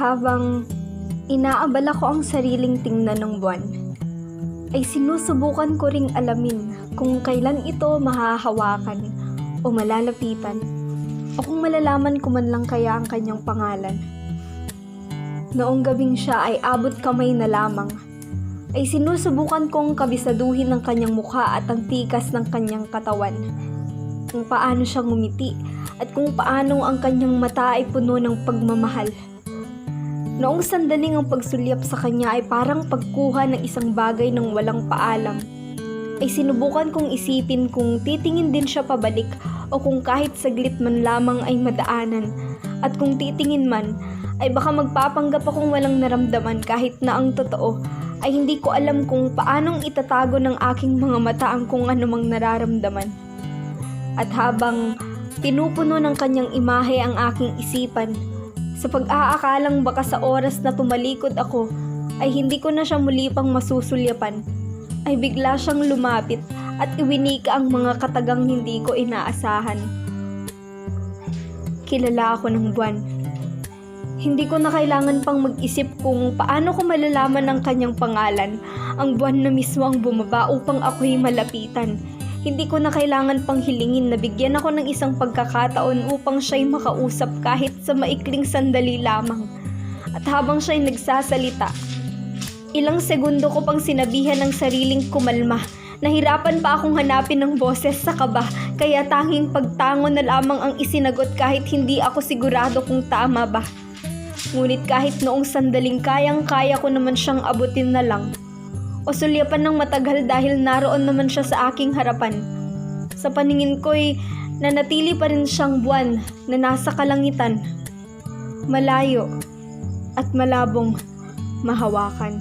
Habang inaabala ko ang sariling tingnan ng buwan, ay sinusubukan ko ring alamin kung kailan ito mahahawakan o malalapitan o kung malalaman ko man lang kaya ang kanyang pangalan. Noong gabing siya ay abot kamay na lamang, ay sinusubukan kong kabisaduhin ng kanyang mukha at ang tikas ng kanyang katawan. Kung paano siya ngumiti at kung paano ang kanyang mata ay puno ng pagmamahal. Noong sandaling ang pagsulyap sa kanya ay parang pagkuha ng isang bagay ng walang paalam. Ay sinubukan kong isipin kung titingin din siya pabalik o kung kahit saglit man lamang ay madaanan. At kung titingin man, ay baka magpapanggap akong walang naramdaman kahit na ang totoo ay hindi ko alam kung paanong itatago ng aking mga mata ang kung anumang nararamdaman. At habang pinupuno ng kanyang imahe ang aking isipan, sa pag-aakalang baka sa oras na tumalikod ako ay hindi ko na siya muli pang masusulyapan, ay bigla siyang lumapit at iwinika ang mga katagang hindi ko inaasahan. Kilala ako ng buwan. Hindi ko na kailangan pang mag-isip kung paano ko malalaman ang kanyang pangalan. Ang buwan na mismo ang bumaba upang ako'y malapitan. Hindi ko na kailangan pang hilingin na bigyan ako ng isang pagkakataon upang siya'y makausap kahit sa maikling sandali lamang. At habang siya'y nagsasalita, ilang segundo ko pang sinabihan ng sariling kumalma. Nahirapan pa akong hanapin ng boses sa kaba, kaya tanging pagtango na lamang ang isinagot kahit hindi ako sigurado kung tama ba. Ngunit kahit noong sandaling kayang-kaya ko naman siyang abutin na lang, o sulyapan ng matagal dahil naroon naman siya sa aking harapan. Sa paningin ko'y nanatili pa rin siyang buwan na nasa kalangitan, malayo at malabong mahawakan.